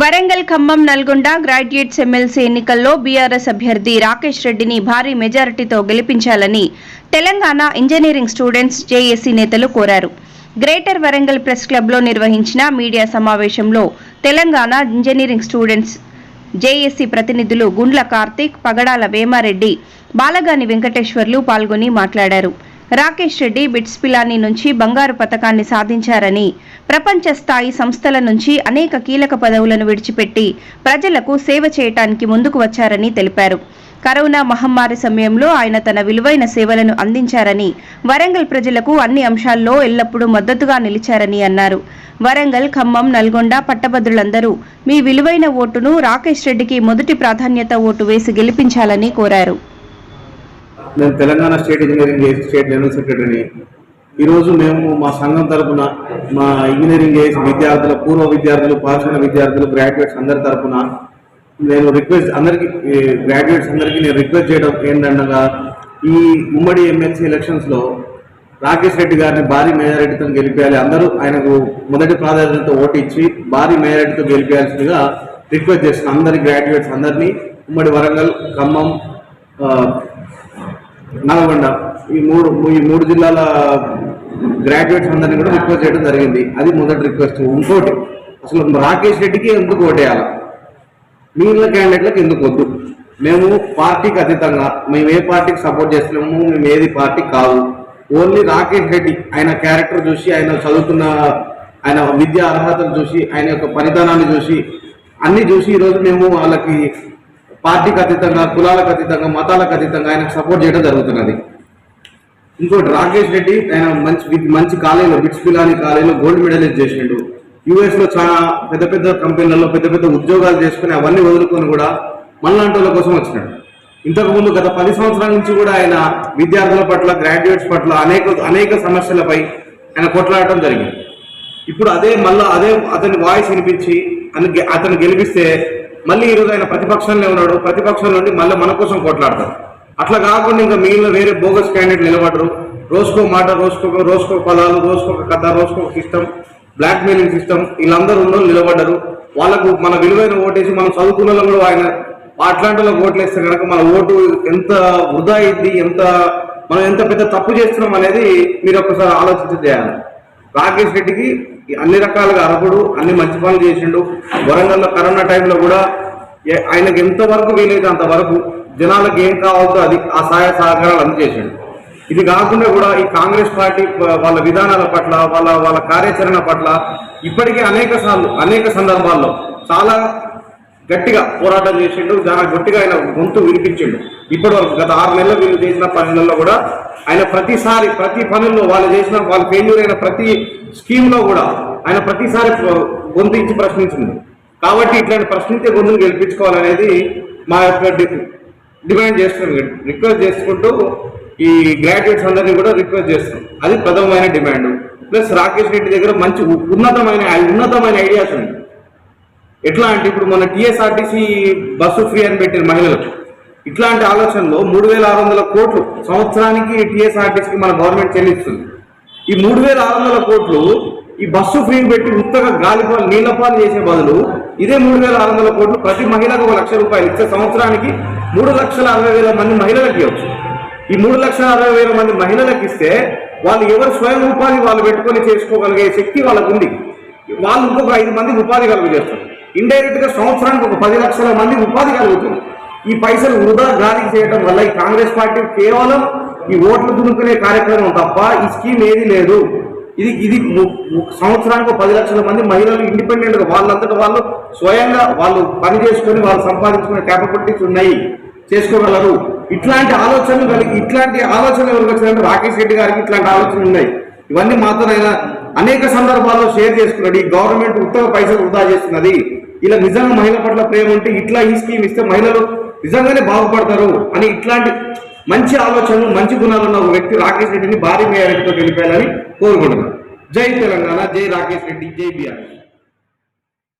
Warangal Khammam Nalgonda graduates MLC ఎన్నికల్లో BRS అభ్యర్థి రాకేష్ రెడ్డిని భారీ మెజారిటీతో గెలిపించాలని తెలంగాణ ఇంజనీరింగ్ స్టూడెంట్స్ జేఏసీ నేతలు కోరారు. గ్రేటర్ వరంగల్ ప్రెస్ క్లబ్లో నిర్వహించిన మీడియా సమావేశంలో తెలంగాణ ఇంజనీరింగ్ స్టూడెంట్స్ జేఏసీ ప్రతినిధులు గుండ్ల కార్తీక్ పగడాల వేమారెడ్డి బాలగాని వెంకటేశ్వర్లు పాల్గొని మాట్లాడారు. రాకేష్ రెడ్డి బిట్స్ పిలాని నుంచి బంగారు పతకాన్ని సాధించారని ప్రపంచ స్థాయి సంస్థల నుంచి అనేక కీలక పదవులను విడిచిపెట్టి ప్రజలకు సేవ చేయటానికి ముందుకు వచ్చారని తెలిపారు. కరోనా మహమ్మారి సమయంలో ఆయన తన విలువైన సేవలను అందించారని వరంగల్ ప్రజలకు అన్ని అంశాల్లో ఎల్లప్పుడూ మద్దతుగా నిలిచారని అన్నారు. వరంగల్ ఖమ్మం నల్గొండ పట్టభద్రులందరూ మీ విలువైన ఓటును రాకేష్ రెడ్డికి మొదటి ప్రాధాన్యత ఓటు వేసి గెలిపించాలని కోరారు. నేను తెలంగాణ స్టేట్ ఇంజనీరింగ్ ఏజ్ స్టేట్ జనరల్ సెక్రటరీని. ఈరోజు మేము మా సంఘం తరపున మా ఇంజనీరింగ్ ఏజ్ విద్యార్థుల పూర్వ విద్యార్థులు పాఠశాల విద్యార్థులు గ్రాడ్యుయేట్స్ అందరి తరపున నేను రిక్వెస్ట్ అందరికి గ్రాడ్యుయేట్స్ అందరికీ నేను రిక్వెస్ట్ చేయడం ఏంటనగా ఈ ఉమ్మడి ఎమ్మెల్సీ ఎలక్షన్స్లో రాకేష్ రెడ్డి గారిని భారీ మెజారిటీతో గెలిపేయాలి. అందరూ ఆయనకు మొదటి ప్రాధాన్యతతో ఓటు ఇచ్చి భారీ మెజారిటీతో గెలిపేయాల్సిందిగా రిక్వెస్ట్ చేస్తున్నాను అందరి గ్రాడ్యుయేట్స్ అందరినీ ఉమ్మడి వరంగల్ ఖమ్మం నల్గొండ. ఈ మూడు ఈ మూడు జిల్లాల గ్రాడ్యుయేట్స్ అందరినీ కూడా రిక్వెస్ట్ చేయడం జరిగింది. అది మొదటి రిక్వెస్ట్ ఇంకోటి అసలు రాకేష్ రెడ్డికి ఎందుకు ఓటేయాలి? మిగిలిన క్యాండిడేట్లకు ఎందుకు వద్దు? మేము పార్టీకి అతీతంగా మేము ఏ పార్టీకి సపోర్ట్ చేస్తున్నాము మేము ఏది పార్టీ కాదు. ఓన్లీ రాకేష్ రెడ్డి ఆయన క్యారెక్టర్ చూసి ఆయన చదువుతున్న ఆయన విద్యా అర్హతలు చూసి ఆయన యొక్క పరిధానాన్ని చూసి అన్ని చూసి ఈరోజు మేము వాళ్ళకి పార్టీకి అతీతంగా కులాలకు అతీతంగా మతాలకు అతీతంగా ఆయనకు సపోర్ట్ చేయడం జరుగుతున్నది. ఇంకోటి రాకేష్ రెడ్డి ఆయన మంచి మంచి కాలేజీలో బిట్స్ పిలాని కాలేజీలో గోల్డ్ మెడలిస్ట్ చేసిండు. యూఎస్లో చాలా పెద్ద పెద్ద కంపెనీలలో పెద్ద పెద్ద ఉద్యోగాలు చేసుకుని అవన్నీ వదులుకొని కూడా మళ్ళాంటి వాళ్ళ కోసం వచ్చినాడు. ఇంతకుముందు గత పది సంవత్సరాల నుంచి కూడా ఆయన విద్యార్థుల పట్ల గ్రాడ్యుయేట్స్ పట్ల అనేక అనేక సమస్యలపై ఆయన కొట్లాడటం జరిగింది. ఇప్పుడు అదే మళ్ళా అదే అతని వాయిస్ వినిపించి అతను గె- అతను గెలిపిస్తే మళ్ళీ ఈరోజు ఆయన ప్రతిపక్షంలో ఉన్నాడు. ప్రతిపక్షం నుండి మళ్ళీ మన కోసం కొట్లాడతారు అట్లా కాకుండా ఇంకా మిగిలిన వేరే బోగస్ క్యాండిడేట్ నిలబడరు రోజుకో మాట రోజుకో రోజుకో పదాలు రోజుకొక కథ రోజుకొక సిస్టమ్ బ్లాక్ మెయిలింగ్ సిస్టమ్ వీళ్ళందరూ ఉన్న నిలబడ్డరు. వాళ్ళకు మన విలువైన ఓటేసి మనం చదువుకున్న కూడా ఆయన అట్లాంటి ఓట్లు వేస్తే కనుక మన ఓటు ఎంత వృధా అయింది ఎంత మనం ఎంత పెద్ద తప్పు చేస్తున్నాం అనేది మీరు ఒకసారి ఆలోచించి చేయాలి. రాకేష్ రెడ్డికి అన్ని రకాలుగా అర్హుడు అన్ని మంచి పనులు చేసిండు. వరంగల్లో కరోనా టైంలో కూడా ఆయనకు ఆయనకి ఎంతవరకు వీలైతే అంతవరకు జనాలకు ఏం కావాలో అది ఆ సహాయ సహకారాలు అందజేసిండు. ఇది కాకుండా కూడా ఈ కాంగ్రెస్ పార్టీ వాళ్ళ విధానాల పట్ల వాళ్ళ వాళ్ళ కార్యాచరణ పట్ల ఇప్పటికే అనేక సార్లు అనేక సందర్భాల్లో చాలా గట్టిగా పోరాటం చేసిండు. చాలా గట్టిగా ఆయన గొంతు వినిపించిండు. ఇప్పటి వరకు గత ఆరు నెలలు వీళ్ళు చేసిన పనులలో కూడా ఆయన ప్రతిసారి ప్రతి పనుల్లో వాళ్ళు చేసిన వాళ్ళు ఫెయిల్యూర్ అయిన ప్రతి స్కీమ్లో కూడా ఆయన ప్రతిసారి గొంతించి గొంతు ఇచ్చి ప్రశ్నించింది కాబట్టి ఇట్లాంటి ప్రశ్నించే గొంతును గెలిపించుకోవాలనేది మా యొక్క డిమాండ్ చేస్తున్నాం. రిక్వెస్ట్ చేసుకుంటూ ఈ గ్రాడ్యుయేట్స్ అందరినీ కూడా రిక్వెస్ట్ చేస్తున్నాం. అది ప్రథమమైన డిమాండ్. ప్లస్ రాకేష్ రెడ్డి దగ్గర మంచి ఉన్నతమైన ఉన్నతమైన ఐడియాస్ ఉన్నాయి. ఎట్లా అంటే ఇప్పుడు మన టీఎస్ఆర్టీసీ బస్సు ఫ్రీ అని పెట్టిన మహిళలకు. ఇట్లాంటి ఆలోచనలో మూడు వేల ఆరు వందల కోట్లు సంవత్సరానికి టీఎస్ఆర్టీసీకి మన గవర్నమెంట్ చెల్లిస్తుంది. ఈ మూడు వేల ఆరు వందల కోట్లు ఈ బస్సు ఫ్రీ పెట్టి ఉత్తగా గాలిపాలు నీళ్ళపాలు చేసే బదులు ఇదే మూడు వేల ఆరు వందల కోట్లు ప్రతి మహిళకు ఒక లక్ష రూపాయలు ఇచ్చే సంవత్సరానికి మూడు లక్షల అరవై వేల మంది మహిళలకు ఇవ్వచ్చు. ఈ మూడు లక్షల అరవై వేల మంది మహిళలకు ఇస్తే వాళ్ళు ఎవరు స్వయం ఉపాధి వాళ్ళు పెట్టుకొని చేసుకోగలిగే శక్తి వాళ్ళకు ఉంది. వాళ్ళు ఇంకొక ఐదు మందికి ఉపాధి కలుగు చేస్తారు. ఇండైరెక్ట్గా సంవత్సరానికి ఒక పది లక్షల మంది ఉపాధి కలుగుతుంది. ఈ పైసలు వృధా గాలి చేయడం వల్ల ఈ కాంగ్రెస్ పార్టీ కేవలం ఈ ఓట్లు దున్నుకునే కార్యక్రమం తప్ప ఈ స్కీమ్ ఏది లేదు. ఇది ఇది సంవత్సరానికి ఒక పది లక్షల మంది మహిళలు ఇండిపెండెంట్గా వాళ్ళంతటా వాళ్ళు స్వయంగా వాళ్ళు పని చేసుకొని వాళ్ళు సంపాదించుకునే క్యాపబిలిటీస్ ఉన్నాయి. చేసుకోగలరు. ఇట్లాంటి ఆలోచనలు కలిగి ఇట్లాంటి ఆలోచనలు ఎవరికి రాకేష్ రెడ్డి గారికి ఇట్లాంటి ఆలోచనలు ఉన్నాయి. ఇవన్నీ మాత్రం ఆయన అనేక సందర్భాల్లో షేర్ చేసుకున్నాడు ఈ గవర్నమెంట్ ఉత్తమ పైసలు వృధా చేస్తున్నది. ఇలా నిజంగా మహిళల పట్ల ప్రేమ ఉంటే ఇట్లా ఈ స్కీమ్ ఇస్తే మహిళలు నిజంగానే బాగుపడతారు అని ఇట్లాంటి మంచి ఆలోచనలు మంచి గుణాలు ఉన్న ఒక వ్యక్తి రాకేష్ రెడ్డిని భారీ మేయర్తో గెలిపేయాలని కోరుకుంటున్నాను. జై తెలంగాణ జై రాకేష్ రెడ్డి జై బీఆర్